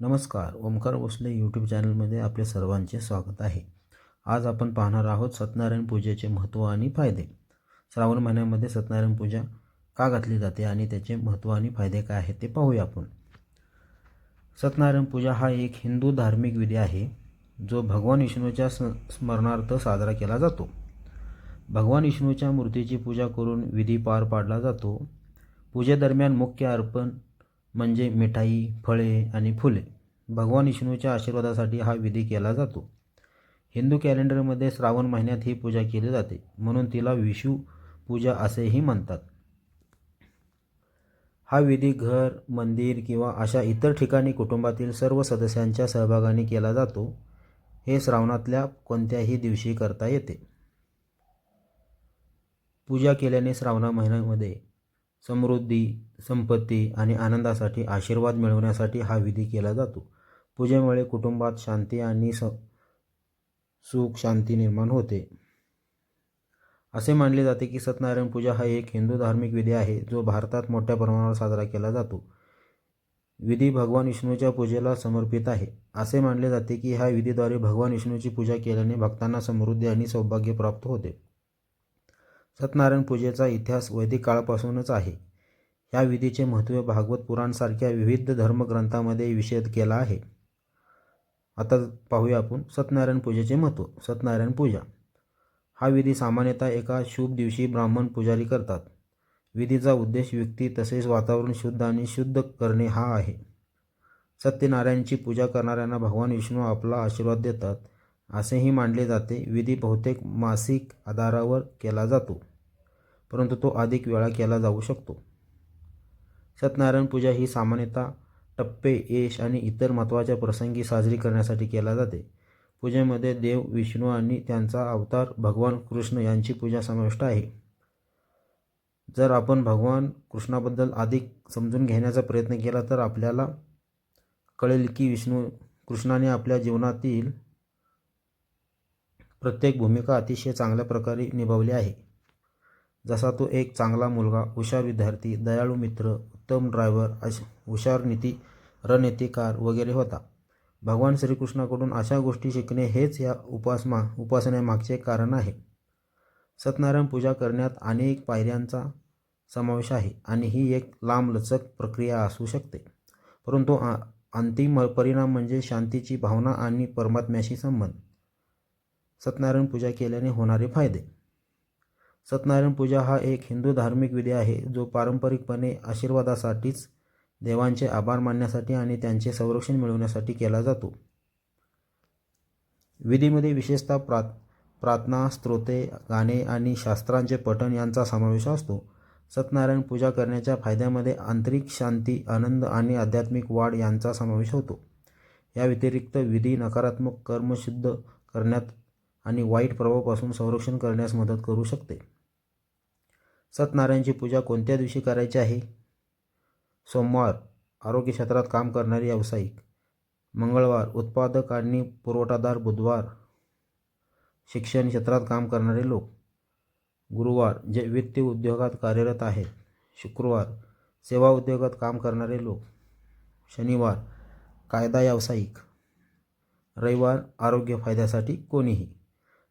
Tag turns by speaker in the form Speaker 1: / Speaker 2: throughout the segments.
Speaker 1: नमस्कार. ओमकार भोसले यूट्यूब चॅनलमध्ये आपले सर्वांचे स्वागत आहे. आज आपण पाहणार आहोत सत्यनारायण पूजेचे महत्त्व आणि फायदे. श्रावण महिन्यामध्ये सत्यनारायण पूजा का घातली जाते आणि त्याचे महत्त्व आणि फायदे काय आहेत ते पाहूया आपण. सत्यनारायण पूजा हा एक हिंदू धार्मिक विधी आहे जो भगवान विष्णूच्या स्मरणार्थ साजरा केला जातो. भगवान विष्णूच्या मूर्तीची पूजा करून विधी पार पाडला जातो. पूजेदरम्यान मुख्य अर्पण म्हणजे मिठाई फळे आणि फुले. भगवान विष्णूच्या आशीर्वादासाठी हा विधी केला जातो. हिंदू कॅलेंडरमध्ये श्रावण महिन्यात ही पूजा केली जाते म्हणून तिला विषू पूजा असेही म्हणतात. हा विधी घर मंदिर किंवा अशा इतर ठिकाणी कुटुंबातील सर्व सदस्यांच्या सहभागाने केला जातो. हे श्रावणातल्या कोणत्याही दिवशी करता येते. पूजा केल्याने श्रावणा महिन्यामध्ये समृद्धी संपत्ती आणि आनंदासाठी आशीर्वाद मिळवण्यासाठी हा विधी केला जातो. पूजेमुळे कुटुंबात शांती आणि स सुख शांती निर्माण होते. असे मानले जाते की सत्यनारायण पूजा हा एक हिंदू धार्मिक विधी आहे जो भारतात मोठ्या प्रमाणावर साजरा केला जातो. विधी भगवान विष्णूच्या पूजेला समर्पित आहे. असे मानले जाते की ह्या विधीद्वारे भगवान विष्णूची पूजा केल्याने भक्तांना समृद्धी आणि सौभाग्य प्राप्त होते. सत्यनारायण पूजेचा इतिहास वैदिक काळापासूनच आहे. या विधीचे महत्त्व भागवत पुराणसारख्या विविध धर्मग्रंथामध्ये विषद केला आहे. आता पाहूया आपण सत्यनारायण पूजेचे महत्त्व सत्यनारायण पूजा. हा विधी सामान्यतः एका शुभ दिवशी ब्राह्मण पुजारी करतात. विधीचा उद्देश व्यक्ती तसेच वातावरण शुद्ध आणि शुद्ध करणे हा आहे. सत्यनारायणची पूजा करणाऱ्यांना भगवान विष्णू आपला आशीर्वाद देतात. असेही मानले जाते. विधी बहुतेक मासिक आधारावर केला जातो परंतु तो अधिक वेळा केला जाऊ शकतो. सत्यनारायण पूजा ही सामान्यतः टप्पे यश आणि इतर महत्त्वाच्या प्रसंगी साजरी करण्यासाठी केला जाते. पूजेमध्ये देव विष्णू आणि त्यांचा अवतार भगवान कृष्ण यांची पूजा समाविष्ट आहे. जर आपण भगवान कृष्णाबद्दल अधिक समजून घेण्याचा प्रयत्न केला तर आपल्याला कळेल की विष्णू कृष्णाने आपल्या जीवनातील प्रत्येक भूमिका अतिशय चांगल्या प्रकारे निभावली आहे. जसा तो एक चांगला मुलगा हुशार विद्यार्थी दयाळू मित्र उत्तम ड्रायव्हर अश हुशार नीती रणनीतिकार वगैरे होता. भगवान श्रीकृष्णाकडून अशा गोष्टी शिकणे हेच या उपासमा उपासनेमागचे कारण आहे. सत्यनारायण पूजा करण्यात अनेक पायऱ्यांचा समावेश आहे आणि ही एक लांबलचक प्रक्रिया असू शकते. परंतु अंतिम परिणाम म्हणजे शांतीची भावना आणि परमात्म्याशी संबंध. सत्यनारायण पूजा केल्याने होणारे फायदे. सत्यनारायण पूजा हा एक हिंदू धार्मिक विधी आहे जो पारंपरिकपणे आशीर्वादासाठीच देवांचे आभार मानण्यासाठी आणि त्यांचे संरक्षण मिळवण्यासाठी केला जातो. विधीमध्ये विशेषतः प्रात प्रार्थना स्त्रोते गाणे आणि शास्त्रांचे पठण यांचा समावेश असतो. सत्यनारायण पूजा करण्याच्या फायद्यामध्ये आंतरिक शांती आनंद आणि आध्यात्मिक वाढ यांचा समावेश होतो. या व्यतिरिक्त विधी नकारात्मक कर्मशुद्ध करण्यात आणि वाईट प्रभावापासून संरक्षण करण्यास मदत करू शकते. सत्यनारायणची पूजा कोणत्या दिवशी करायची आहे? सोमवार आरोग्य क्षेत्रात काम करणारे व्यावसायिक. मंगळवार उत्पादक आणि पुरवठादार. बुधवार शिक्षण क्षेत्रात काम करणारे लोक. गुरुवार जे वित्त उद्योगात कार्यरत आहेत शुक्रवार सेवा उद्योगात काम करणारे लोक. शनिवार कायदा व्यावसायिक. रविवार आरोग्य फायद्यासाठी कोणीही.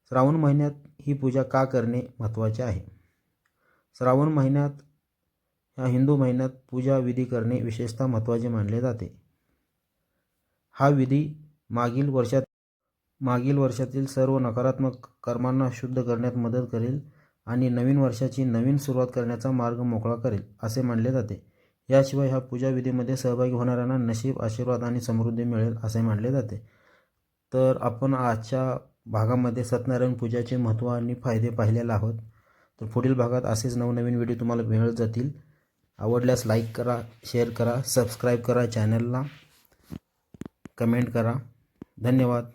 Speaker 1: श्रावण महिन्यात ही पूजा का करणे महत्त्वाचे आहे? श्रावण महिन्यात ह्या हिंदू महिन्यात पूजा विधी करणे विशेषतः महत्त्वाचे मानले जाते. हा विधी मागील वर्षात मागील वर्षातील सर्व नकारात्मक कर्मांना शुद्ध करण्यात मदत करेल आणि नवीन वर्षाची नवीन सुरुवात करण्याचा मार्ग मोकळा करेल असे मानले जाते. याशिवाय ह्या पूजा विधीमध्ये सहभागी होणाऱ्यांना नशीब आशीर्वाद आणि समृद्धी मिळेल असे मानले जाते. तर आपण आजच्या भागामध्ये सत्यनारायण पूजाचे महत्त्व आणि फायदे पाहिलेले आहोत. तर पुढील भागात असेच नवनवीन व्हिडिओ तुम्हाला मिळत जातील. आवडल्यास लाईक करा शेअर करा सबस्क्राईब करा चॅनलला कमेंट करा. धन्यवाद.